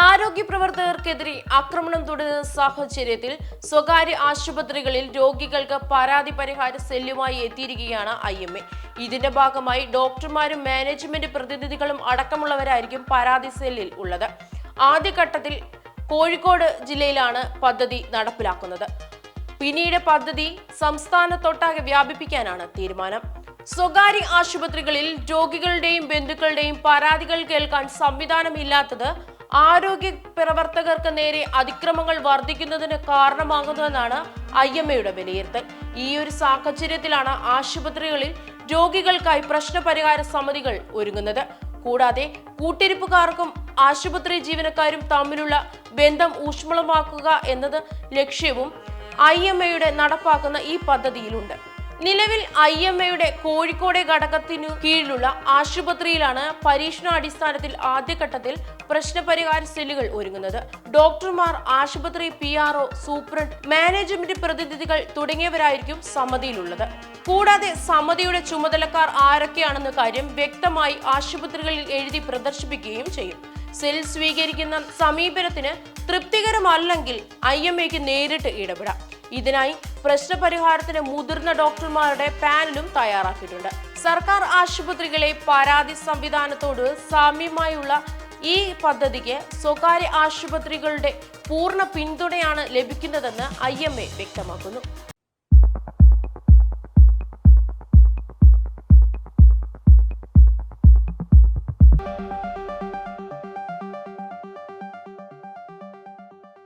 ആരോഗ്യ പ്രവർത്തകർക്കെതിരെ ആക്രമണം തുടരുന്ന സാഹചര്യത്തിൽ സ്വകാര്യ ആശുപത്രികളിൽ രോഗികൾക്ക് പരാതി പരിഹാര സെല്ലുമായി എത്തിയിരിക്കുകയാണ് ഐ എം എ. ഇതിന്റെ ഭാഗമായി ഡോക്ടർമാരും മാനേജ്മെന്റ് പ്രതിനിധികളും അടക്കമുള്ളവരായിരിക്കും പരാതി സെല്ലിൽ ഉള്ളത്. ആദ്യഘട്ടത്തിൽ കോഴിക്കോട് ജില്ലയിലാണ് പദ്ധതി നടപ്പിലാക്കുന്നത്. പിന്നീട് പദ്ധതി സംസ്ഥാനത്തൊട്ടാകെ വ്യാപിപ്പിക്കാനാണ് തീരുമാനം. സ്വകാര്യ ആശുപത്രികളിൽ രോഗികളുടെയും ബന്ധുക്കളുടെയും പരാതികൾ കേൾക്കാൻ സംവിധാനമില്ലാത്തത് ആരോഗ്യ പ്രവർത്തകർക്ക് നേരെ അതിക്രമങ്ങൾ വർദ്ധിക്കുന്നതിന് കാരണമാകുന്നുവെന്നാണ് ഐ എം എയുടെ വിലയിരുത്തൽ. ഈ ഒരു സാഹചര്യത്തിലാണ് ആശുപത്രികളിൽ രോഗികൾക്കായി പ്രശ്നപരിഹാര സമിതികൾ ഒരുങ്ങുന്നത്. കൂടാതെ കൂട്ടിരിപ്പുകാർക്കും ആശുപത്രി ജീവനക്കാരും തമ്മിലുള്ള ബന്ധം ഊഷ്മളമാക്കുക എന്നത് ലക്ഷ്യവും ഐ എം എയുടെ നടപ്പാക്കുന്ന ഈ പദ്ധതിയിലുണ്ട്. നിലവിൽ ഐ എം എയുടെ കോഴിക്കോട് ഘടകത്തിനു കീഴിലുള്ള ആശുപത്രിയിലാണ് പരീക്ഷണാടിസ്ഥാനത്തിൽ ആദ്യഘട്ടത്തിൽ പ്രശ്നപരിഹാര സെല്ലുകൾ ഒരുങ്ങുന്നത്. ഡോക്ടർമാർ ആശുപത്രി P R O superintendent management പ്രതിനിധികൾ തുടങ്ങിയവരായിരിക്കും സമിതിയിലുള്ളത്. കൂടാതെ സമിതിയുടെ ചുമതലക്കാർ ആരൊക്കെയാണെന്ന കാര്യം വ്യക്തമായി ആശുപത്രികളിൽ എഴുതി പ്രദർശിപ്പിക്കുകയും ചെയ്യും. സെൽ സ്വീകരിക്കുന്ന സമീപനത്തിന് തൃപ്തികരമല്ലെങ്കിൽ ഐ എം എക്ക് നേരിട്ട് ഇടപെടാം. ഇതിനായി പ്രശ്നപരിഹാരത്തിന് മുതിർന്ന ഡോക്ടർമാരുടെ പാനലും തയ്യാറാക്കിയിട്ടുണ്ട്. സർക്കാർ ആശുപത്രികളെ പരാതി സംവിധാനത്തോട് സാമ്യമായുള്ള ഈ പദ്ധതിക്ക് സ്വകാര്യ ആശുപത്രികളുടെ പൂർണ പിന്തുണയാണ് ലഭിക്കുന്നതെന്ന് ഐ വ്യക്തമാക്കുന്നു.